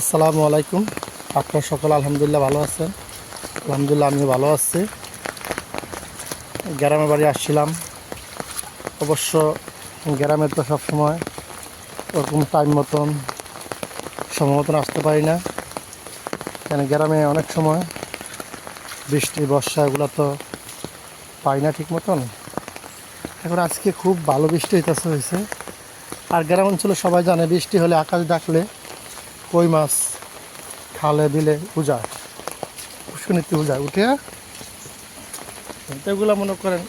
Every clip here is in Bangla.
আসসালামু আলাইকুম। আপনার সকল আলহামদুলিল্লাহ ভালো আছেন। আলহামদুলিল্লাহ আমিও ভালো আছি। গ্রামের বাড়ি আসছিলাম। অবশ্য গ্রামে তো সবসময় ওরকম টাইম মতন, সময় মতন আসতে পারি না। কেন গ্রামে অনেক সময় বৃষ্টি, বর্ষা এগুলো তো পাই না ঠিক মতন। এখন আজকে খুব ভালো বৃষ্টি হইতেছে হয়েছে আর গ্রাম অঞ্চলে সবাই জানে বৃষ্টি হলে আকাশ ডাকলে কই মাছ খালে বিলে উজায় পুষ্কনিতে উজায় উঠে এগুলো মনে করেন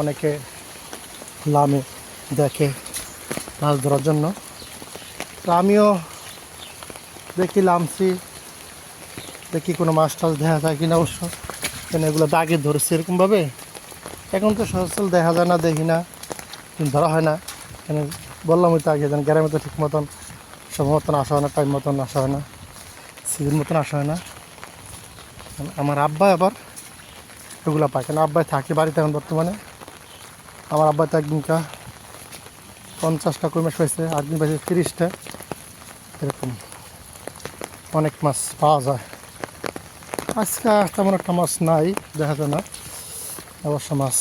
অনেকে লামে দেখে মাছ ধরার জন্য। তো আমিও দেখি লামছি। দেখি কোনো মাছ টাছ দেখা যায় কিনা অবশ্য। কেন এগুলো দাগে ধরেছে এরকমভাবে? এখন তো সচল দেখা যায় না, দেখি না। ধরা হয় না। কেন বললাম ওই তো আগে যেন গ্রামে তো ঠিক মতন সময় মতন আসা হয় না, টাইম মতন আসা হয় না সিজন মতন আসা হয় না। আমার আব্বা আবার এগুলো পায় কেন আব্বাই থাকে বাড়িতে এখন বর্তমানে। আমার আব্বাই তো একদিনকা পঞ্চাশটা কই মাছ পাইছে একদিন পাইছে তিরিশটা। এরকম অনেক মাছ পাওয়া যায়। আজকে তেমন একটা মাছ নাই, দেখা যায় না। অবশ্য মাছ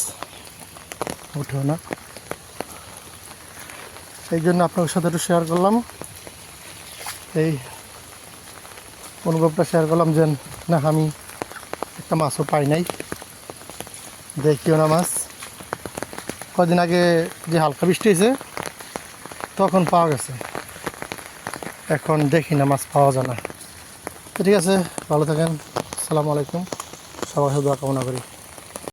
উঠেও না। এই জন্য আপনাদের সাথে একটু শেয়ার করলাম। এই অনুভবটা শেয়ার করলাম যে, না, আমি একটা মাছও পাই নাই। দেখিও না মাছ। কদিন আগে যে হালকা বৃষ্টি হয়েছে, তখন পাওয়া গেছে। এখন দেখি না মাছ পাওয়া যায় না। ঠিক আছে, ভালো থাকেন। আসসালামু আলাইকুম। সবার সাথে কামনা করি।